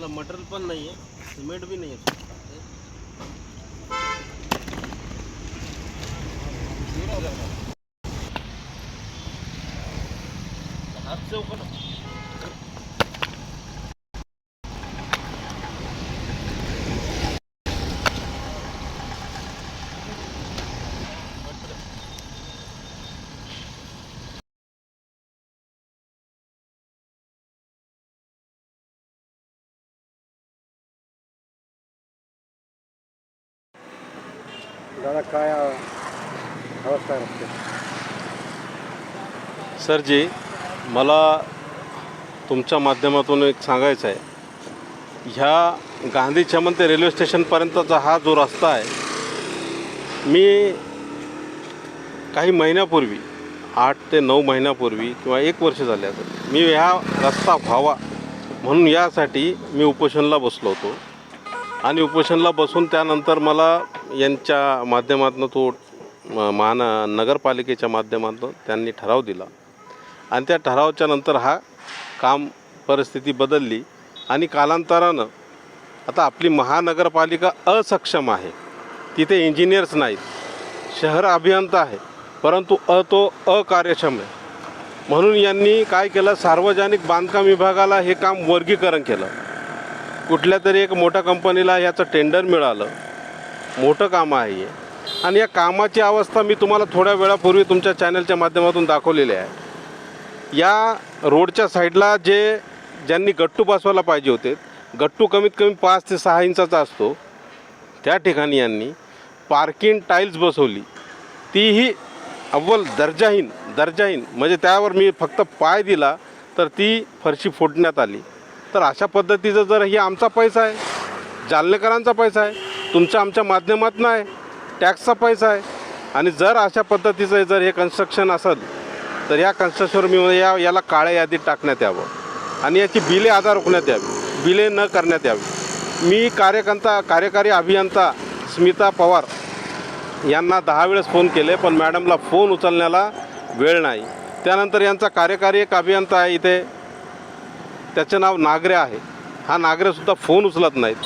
त्याला मटेरियल नाही आहे सिमेंट बी नाही आहे. से चौकट दादा काय अवस्था आहे रस्ते सर जी मला तुमच्या माध्यमातून एक सांगायचं आहे. ह्या गांधी चमन ते रेल्वे स्टेशनपर्यंतचा हा जो रस्ता आहे मी काही महिन्यापूर्वी आठ ते नऊ महिन्यापूर्वी किंवा एक वर्ष झाले असेल मी ह्या रस्ता व्हावा म्हणून यासाठी मी उपोषणला बसलो होतो. आणि उपोषणला बसून त्यानंतर मला यांच्या माध्यमातून तो महान नगरपालिकेच्या माध्यमातून त्यांनी ठराव दिला. आणि त्या ठरावाच्या नंतर हा काम परिस्थिती बदलली आणि कालांतरानं आता आपली महानगरपालिका असक्षम आहे. तिथे इंजिनियर्स नाहीत. शहर अभियंता आहे. परंतु अ तो अकार्यक्षम आहे. म्हणून यांनी काय केलं? सार्वजनिक बांधकाम विभागाला हे काम वर्गीकरण केलं. कुठल्या तरी एक मोठ्या कंपनीला याचं टेंडर मिळालं. मोठं काम आहे. हे आणि या कामाची अवस्था मी तुम्हाला थोड्या वेळापूर्वी तुमच्या चॅनलच्या माध्यमातून दाखवलेली आहे. या रोडच्या साईडला जे ज्यांनी गट्टू बसवायला पाहिजे होते गट्टू कमीत कमी पाच ते सहा इंचाचा असतो. त्या ठिकाणी यांनी पार्किंग टाईल्स बसवली. तीही अव्वल दर्जाहीन दर्जाहीन. म्हणजे त्यावर मी फक्त पाय दिला तर ती फरशी फोडण्यात आली. तर अशा पद्धतीचं जर हे आमचा पैसा आहे जालनेकरांचा पैसा आहे तुमच्या आमच्या माध्यमातून आहे टॅक्सचा पैसा आहे आणि जर अशा पद्धतीचं जर हे कन्स्ट्रक्शन असेल तर या कन्स्ट्रक्शनवर मी या याला काळ्या यादीत टाकण्यात यावं. आणि याची बिले आधार रोखण्यात यावी. बिले न करण्यात यावी. मी कार्यकर्ता कार्यकारी अभियंता स्मिता पवार यांना दहा वेळेस फोन केले पण मॅडमला फोन उचलण्याला वेळ नाही. त्यानंतर यांचा कार्यकारी एक अभियंता आहे इथे त्याचं नाव नागरे आहे. हा नागरेसुद्धा फोन उचलत नाहीत.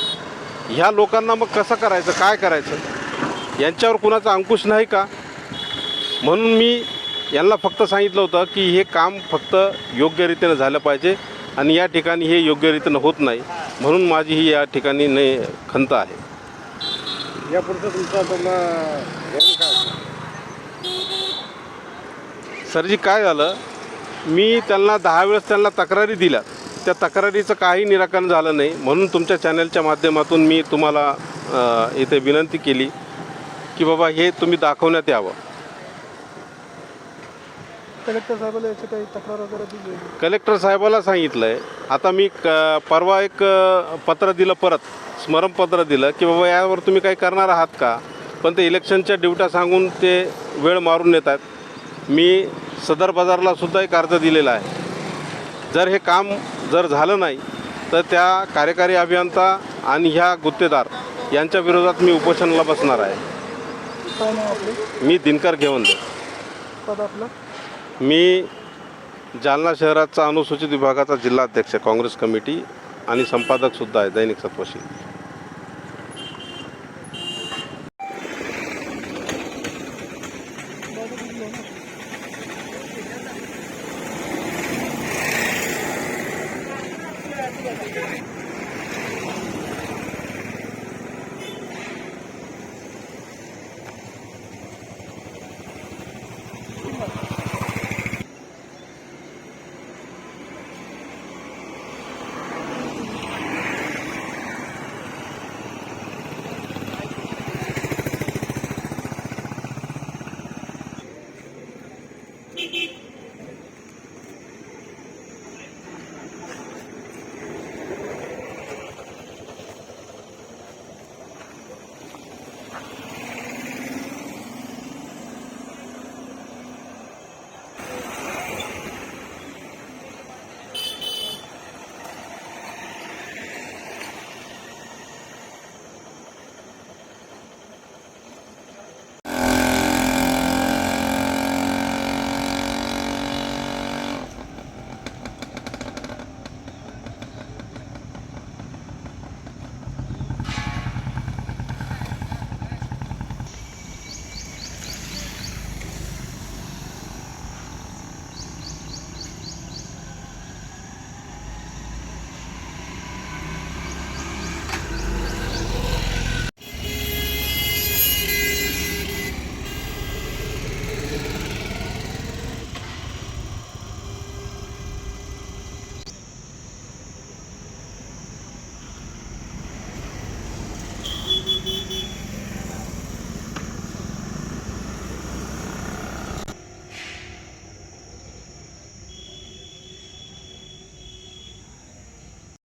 ह्या लोकांना मग कसं करायचं काय करायचं? यांच्यावर कुणाचा अंकुश नाही का? म्हणून मी यांना फक्त सांगितलं होतं की हे काम फक्त योग्य रीतीनं झालं पाहिजे आणि या ठिकाणी हे योग्य रीतीनं होत नाही. म्हणून माझी ही या ठिकाणी ने खंत आहे. यापुढचं तुमचं? सरजी काय झालं? मी त्यांना दहा वेळेस त्यांना तक्रारी दिल्या. त्या तक्रारीचं काही निराकरण झालं नाही. म्हणून तुमच्या चॅनलच्या माध्यमातून मी तुम्हाला इथे विनंती केली की बाबा हे तुम्ही दाखवण्यात यावं. कलेक्टर साहेबाला याची काही तक्रार वगैरे दिली कलेक्टर साहेबाला सांगितलं आहे आता मी क परवा एक पत्र दिलं परत स्मरणपत्र दिलं की बाबा यावर तुम्ही काही करणार आहात का? पण ते इलेक्शनच्या ड्युट्या सांगून ते वेळ मारून नेतात. मी सदर बाजारला सुद्धा एक अर्ज दिलेला आहे. जर हे काम जर झालं नाही तर त्या कार्यकारी अभियंता आणि ह्या गुत्तेदार यांच्या विरोधात मी उपोषणाला बसणार आहे. मी दिनकर घेऊन दे मी जालना शहराचा अनुसूचित विभागाचा जिल्हाध्यक्ष काँग्रेस कमिटी आणि संपादकसुद्धा आहे दैनिक सत्वशी